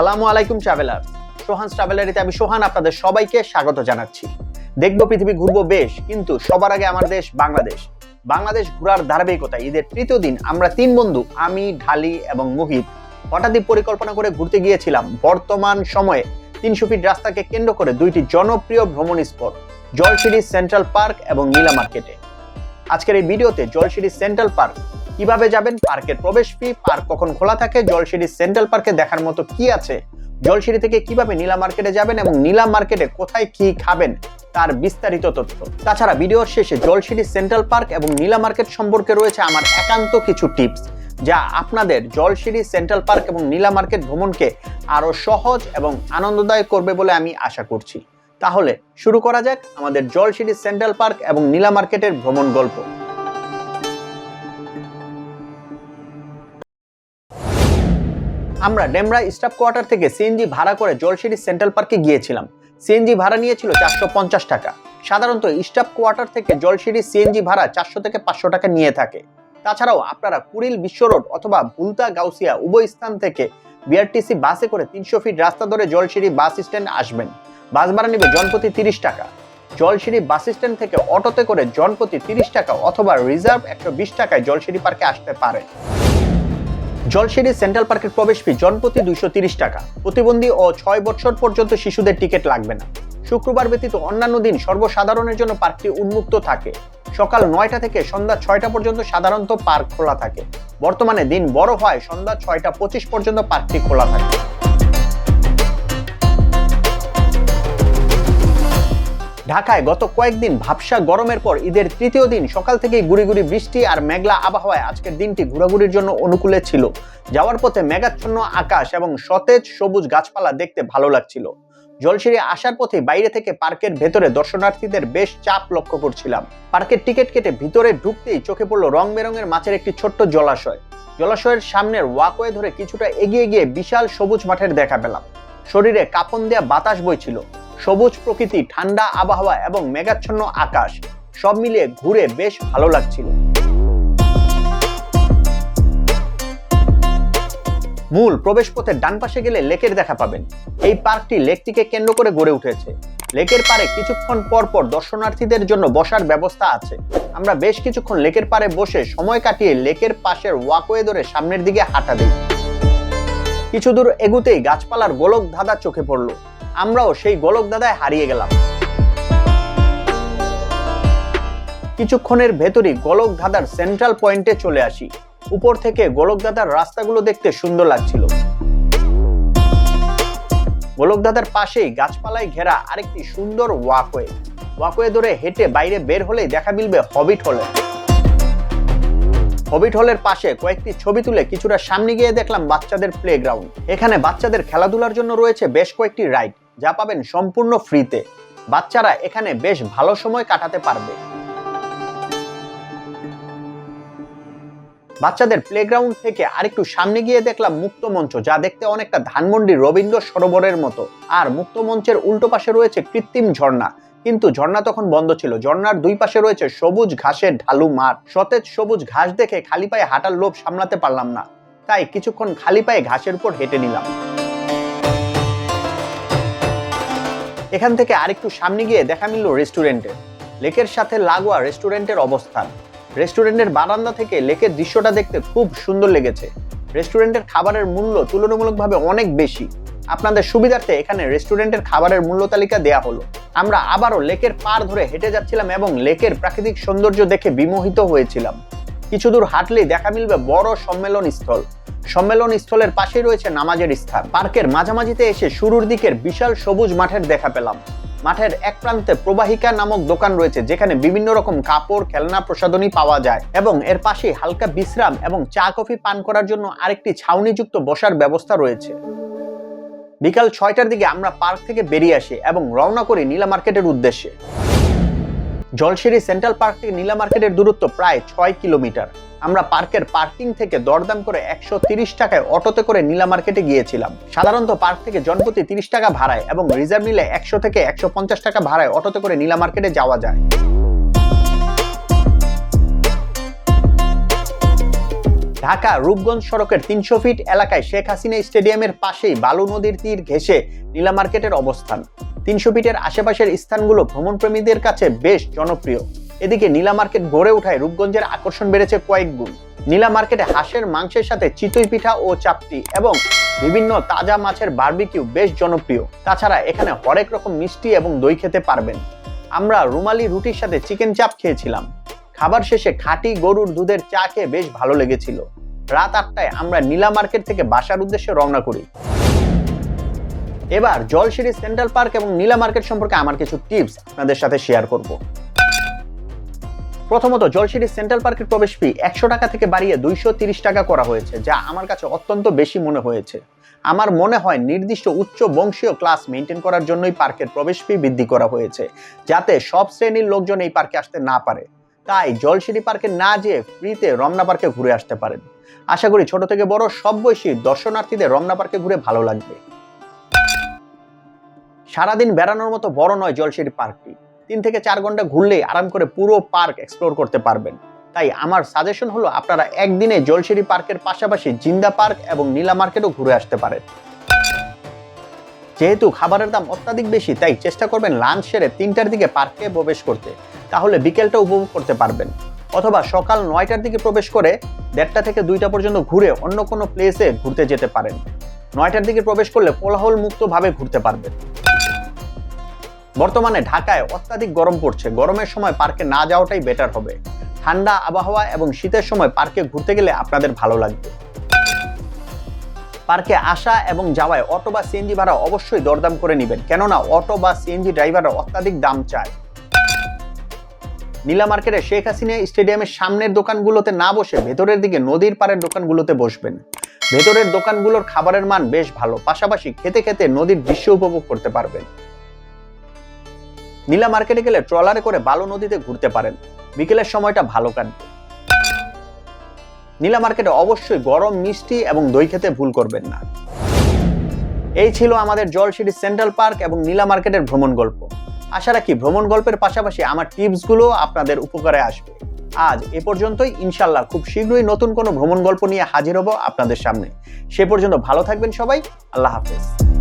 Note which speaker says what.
Speaker 1: আসসালামু আলাইকুম ট্রাভেলার। সোহান ট্রাভেলারিতে আমি সোহান, আপনাদের সবাইকে স্বাগত জানাচ্ছি। দেখব পৃথিবী ঘুরবো বেশ, কিন্তু সবার আগে আমার দেশ বাংলাদেশ। বাংলাদেশ ঘোরার ধারাবাহিকতা, ঈদের তৃতীয় দিন আমরা তিন বন্ধু, আমি, ঢালি এবং মুহিত। হঠাৎই পরিকল্পনা করে ঘুরতে গিয়েছিলাম। বর্তমান সময়ে তিনশো ফিট রাস্তাকে কেন্দ্র করে দুইটি জনপ্রিয় ভ্রমণ স্পট জলসিরি সেন্ট্রাল পার্ক এবং নীলা মার্কেটে। আজকের এই ভিডিওতে জলসিরি সেন্ট্রাল পার্ক কীভাবে যাবেন? পার্কের প্রবেশ ফি পার্ক কখন খোলা থাকে? জলসিরি সেন্ট্রাল পার্কে দেখার মতো কি আছে? জলসিরি থেকে কীভাবে নীলা মার্কেটে যাবেন এবং নীলা মার্কেটে কোথায় কি খাবেন? তার বিস্তারিত তথ্য। তাছাড়া ভিডিওর শেষে জলসিরি সেন্ট্রাল পার্ক এবং নীলা মার্কেট সম্পর্কে রয়েছে আমার একান্ত কিছু টিপস, যা আপনাদের জলসিরি সেন্ট্রাল পার্ক এবং নীলা মার্কেট ভ্রমণকে আরও সহজ এবং আনন্দদায়ক করবে বলে আমি আশা করছি। তাহলে শুরু করা যাক আমাদের জলসিরি সেন্ট্রাল পার্ক এবং নীলা মার্কেটের ভ্রমণ গল্প। আমরা ডেমরা স্টাফ কোয়ার্টার থেকে সিএনজি ভাড়া করে জলসিরি সেন্ট্রাল পার্কে গিয়েছিলাম। সিএনজি ভাড়া নিয়েছিল চারশো পঞ্চাশ টাকা। সাধারণত স্টাফ কোয়ার্টার থেকে জলসিরি সিএনজি ভাড়া চারশো থেকে পাঁচশো টাকা নিয়ে থাকে। তাছাড়াও আপনারা কুড়িল বিশ্ব রোড অথবা ভুলতা গাউসিয়া উভয় স্থান থেকে বিআরটিসি বাসে করে তিনশো ফিট রাস্তা ধরে জলসিরি বাস স্ট্যান্ড আসবেন। বাস ভাড়া নেবে জনপ্রতি তিরিশ টাকা। জলসিরি বাস স্ট্যান্ড থেকে অটোতে করে জনপ্রতি তিরিশ টাকা অথবা রিজার্ভ একশো বিশ টাকায় জলসিরি পার্কে আসতে পারে। জলসিরি সেন্ট্রাল পার্কের প্রবেশ ফি জনপ্রতি দুইশো টাকা। প্রতিবন্ধী ও ছয় বছর পর্যন্ত শিশুদের টিকিট লাগবে না। শুক্রবার ব্যতীত অন্যান্য দিন সর্বসাধারণের জন্য পার্কটি উন্মুক্ত থাকে। সকাল নয়টা থেকে সন্ধ্যা ছয়টা পর্যন্ত সাধারণত পার্ক খোলা থাকে। বর্তমানে দিন বড় হয় সন্ধ্যা ছয়টা পঁচিশ পর্যন্ত পার্কটি খোলা থাকে। ঢাকায় গত কয়েকদিন ভাবসা গরমের পর ঈদের তৃতীয় দিন সকাল থেকেই গুড়ি গুড়ি বৃষ্টি আর মেঘলা আবহাওয়ায় আজকের দিনটি ঘোরাঘুরির জন্য অনুকূলে ছিল। যাওয়ার পথে মেঘাচ্ছন্ন আকাশ এবং সতেজ সবুজ গাছপালা দেখতে ভালো লাগছিল। জলসিঁড়ি আসার পথে বাইরে থেকে পার্কের ভেতরে দর্শনার্থীদের বেশ চাপ লক্ষ্য করছিলাম। পার্কের টিকিট কেটে ভিতরে ঢুকতেই চোখে পড়ল রং বেরঙের মাছের একটি ছোট্ট জলাশয়। জলাশয়ের সামনের ওয়াকওয়ে ধরে কিছুটা এগিয়ে গিয়ে বিশাল সবুজ মাঠের দেখা পেলাম। শরীরে কাপন দেয়া বাতাস বইছিল। সবুজ প্রকৃতি, ঠান্ডা আবহাওয়া এবং মেঘাচ্ছন্ন আকাশ, সব মিলিয়ে ঘুরে বেশ ভালো লাগছিল। মূল প্রবেশ পথের ডান পাশে গেলে লেকের দেখা পাবেন। এই পার্কটি লেকটিকে কেন্দ্র করে গড়ে উঠেছে। লেকের পারে কিছুক্ষণ পর পর দর্শনার্থীদের জন্য বসার ব্যবস্থা আছে। আমরা বেশ কিছুক্ষণ লেকের পারে বসে সময় কাটিয়ে লেকের পাশের ওয়াকওয়ে ধরে সামনের দিকে হাঁটা দিই কিছু দূর এগুতেই গাছপালার গোলক ধাঁধা চোখে পড়ল। আমরাও সেই গোলক দাদায় হারিয়ে গেলাম। কিছুক্ষণের ভেতরই গোলক ধাঁধার সেন্ট্রাল পয়েন্টে চলে আসি। উপর থেকে গোলক দাদার রাস্তাগুলো দেখতে সুন্দর লাগছিল। গোলক দাদার পাশেই গাছপালায় ঘেরা আরেকটি সুন্দর ওয়াকওয়ে ওয়াকওয়ে ধরে হেঁটে বাইরে বের হলেই দেখা মিলবে হবিট হলে হবিট হলের পাশে কয়েকটি ছবি তুলে কিছুটা সামনে গিয়ে দেখলাম বাচ্চাদের প্লেগ্রাউন্ড এখানে বাচ্চাদের খেলাধুলার জন্য রয়েছে বেশ কয়েকটি রাইড যা পাবেন সম্পূর্ণ ফ্রিতে। বাচ্চারা এখানে বেশ ভালো সময় কাটাতে পারবে। বাচ্চাদের প্লেগ্রাউন্ড থেকে আরেকটু সামনে গিয়ে দেখলাম মুক্ত মঞ্চ, যা দেখতে অনেকটা ধানমন্ডি রবীন্দ্র সরোবরের মতো। আর মুক্ত মঞ্চের উল্টো পাশে রয়েছে কৃত্রিম ঝর্ণা। কিন্তু ঝর্ণা তখন বন্ধ ছিল। ঝর্ণার দুই পাশে রয়েছে সবুজ ঘাসের ঢালু মাঠ। সতেজ সবুজ ঘাস দেখে খালি পায়ে হাঁটার লোভ সামলাতে পারলাম না। তাই কিছুক্ষণ খালি পায়ে ঘাসের উপর হেঁটে নিলাম। এখান থেকে আরেকটু সামনে গিয়ে দেখা মিলল রেস্টুরেন্টের লেকের সাথে লাগোয়া রেস্টুরেন্টের অবস্থান। রেস্টুরেন্টের বারান্দা থেকে লেকের দৃশ্যটা দেখতে খুব সুন্দর লেগেছে। রেস্টুরেন্টের খাবারের মূল্য তুলনামূলকভাবে অনেক বেশি। আপনাদের সুবিধার্থে এখানে রেস্টুরেন্টের খাবারের মূল্য তালিকা দেয়া হলো। আমরা আবারও লেকের পার ধরে হেঁটে যাচ্ছিলাম এবং লেকের প্রাকৃতিক সৌন্দর্য দেখে বিমোহিত হয়েছিলাম। কিছু দূর হাঁটলেই দেখা মিলবে বড় সম্মেলন স্থল সম্মেলন স্থলের পাশেই রয়েছে নামাজের স্থান। পার্কের মাঝামাঝিতে এসে শুরুর দিকের বিশাল সবুজ মাঠের দেখা পেলাম। মাঠের এক প্রান্তে প্রবাহিকা নামক দোকান রয়েছে, যেখানে বিভিন্ন রকম কাপড়, খেলনা প্রসাধনী পাওয়া যায় এবং এর পাশে হালকা বিশ্রাম এবং চা, কফি পান করার জন্য আরেকটি ছাউনিযুক্ত বসার ব্যবস্থা রয়েছে। বিকাল ছয়টার দিকে আমরা পার্ক থেকে বেরিয়ে আসি এবং রওনা করি নীলা মার্কেটের উদ্দেশ্যে। জলসিরি সেন্ট্রাল পার্ক থেকে নীলা মার্কেটের দূরত্ব প্রায় ছয় কিলোমিটার। আমরা পার্কের পার্কিং থেকে দরদাম করে একশো তিরিশ টাকায় অটোতে করে নীলা মার্কেটে গিয়েছিলাম। সাধারণত পার্ক থেকে জনপ্রতি তিরিশ টাকা ভাড়ায় এবং রিজার্ভ নিলে একশো থেকে একশো পঞ্চাশ টাকা ভাড়ায় অটোতে করে নীলা মার্কেটে যাওয়া যায়। ঢাকা রূপগঞ্জ সড়কের তিনশো ফিট এলাকায় শেখ হাসিনা স্টেডিয়ামের পাশেই বালু নদীর তীর ঘেঁষে নীলা মার্কেটের অবস্থান। তিনশো ফিটের আশেপাশের স্থানগুলো ভ্রমণপ্রেমীদের কাছে বেশ জনপ্রিয়। এদিকে নীলা মার্কেট গড়ে ওঠায় রূপগঞ্জের আকর্ষণ বেড়েছে কয়েক গুণ। নীলা মার্কেটে হাঁসের, মাংসের সাথে চিতই পিঠা ও চাপটি এবং বিভিন্ন তাজা মাছের বারবিকিউ বেশ জনপ্রিয়। তাছাড়া এখানে হরেক রকম মিষ্টি এবং দই খেতে পারবেন। আমরা রুমালি রুটির সাথে চিকেন চাপ খেয়েছিলাম। খাবার শেষে খাঁটি গরুর দুধের চা খেয়ে বেশ ভালো লেগেছিল। রাত আটটায় আমরা নীলা মার্কেট থেকে বাসার উদ্দেশ্যে রওনা করি। এবার জলশিরি সেন্ট্রাল পার্ক এবং নীলা মার্কেট সম্পর্কে আমার কিছু টিপস আপনাদের সাথে শেয়ার করব। প্রথমত জলশিরি সেন্ট্রাল পার্কের প্রবেশ ফি একশো টাকা থেকে বাড়িয়ে দুইশো টাকা করা হয়েছে, যা আমার কাছে অত্যন্ত বেশি মনে হয়েছে। আমার মনে হয় নির্দিষ্ট উচ্চ বংশীয় ক্লাস মেনটেন করার জন্যই পার্কের প্রবেশ ফি বৃদ্ধি করা হয়েছে, যাতে সব শ্রেণির লোকজন এই পার্কে আসতে না পারে। তাই জলশিরি পার্কে না যেয়ে ফ্রিতে রমনা পার্কে ঘুরে আসতে পারেন। আশা করি ছোট থেকে বড় সব বয়সী দর্শনার্থীদের রমনা পার্কে ঘুরে ভালো লাগবে। সারাদিন বেড়ানোর মতো বড় নয় জলশিরি পার্কটি। তিন থেকে চার ঘণ্টা ঘুরলেই আরাম করে পুরো পার্ক এক্সপ্লোর করতে পারবেন। তাই আমার সাজেশন হলো আপনারা একদিনে জলশিরি পার্কের পাশাপাশি জিন্দা পার্ক এবং নীলা মার্কেটও ঘুরে আসতে পারেন। যেহেতু খাবারের দাম অত্যাধিক বেশি, তাই চেষ্টা করবেন লাঞ্চ সেরে তিনটার দিকে পার্কে প্রবেশ করতে। তাহলে বিকেলটা উপভোগ করতে পারবেন। অথবা সকাল নয়টার দিকে প্রবেশ করে দেড়টা থেকে দুইটা পর্যন্ত ঘুরে অন্য কোনো প্লেসে ঘুরতে যেতে পারেন। নয়টার দিকে প্রবেশ করলে কোলাহল মুক্তভাবে ঘুরতে পারবেন। বর্তমানে ঢাকায় অত্যাধিক গরম পড়ছে। গরমের সময় পার্কে না যাওয়াটাই বেটার হবে। ঠান্ডা আবহাওয়া এবং শীতের সময় পার্কে ঘুরতে গেলে আপনাদের ভালো লাগবে। পার্কে আসা এবং যাওয়ায় অটো বা সিএনজি ভাড়া অবশ্যই দরদাম করে নেবেন। কেননা অটো বা সিএনজি ড্রাইভাররা অত্যাধিক দাম চায়। নীলা মার্কেটে শেখ হাসিনা স্টেডিয়ামের সামনের দোকানগুলোতে না বসে ভেতরের দিকে নদীর পাড়ের দোকানগুলোতে বসবেন। ভেতরের দোকানগুলোর খাবারের মান বেশ ভালো। পাশাপাশি খেতে খেতে নদীর দৃশ্য উপভোগ করতে পারবেন। নীলা মার্কেটে গেলে ট্রলারে করে বালু নদীতে ঘুরতে পারেন। বিকেলের সময়টা ভালো কাটবে। নীলা মার্কেটে অবশ্যই গরম, মিষ্টি এবং দই খেতে ভুল করবেন না। এই ছিল আমাদের জলশিরি সেন্ট্রাল পার্ক এবং নীলা মার্কেটের ভ্রমণ গল্প। আশা রাখি ভ্রমণ গল্পের পাশাপাশি আমার টিপসগুলো আপনাদের উপকারে আসবে। আজ এ পর্যন্তই। ইনশাল্লাহ খুব শীঘ্রই নতুন কোনো ভ্রমণ গল্প নিয়ে হাজির হব আপনাদের সামনে। সে পর্যন্ত ভালো থাকবেন সবাই। আল্লাহ হাফেজ।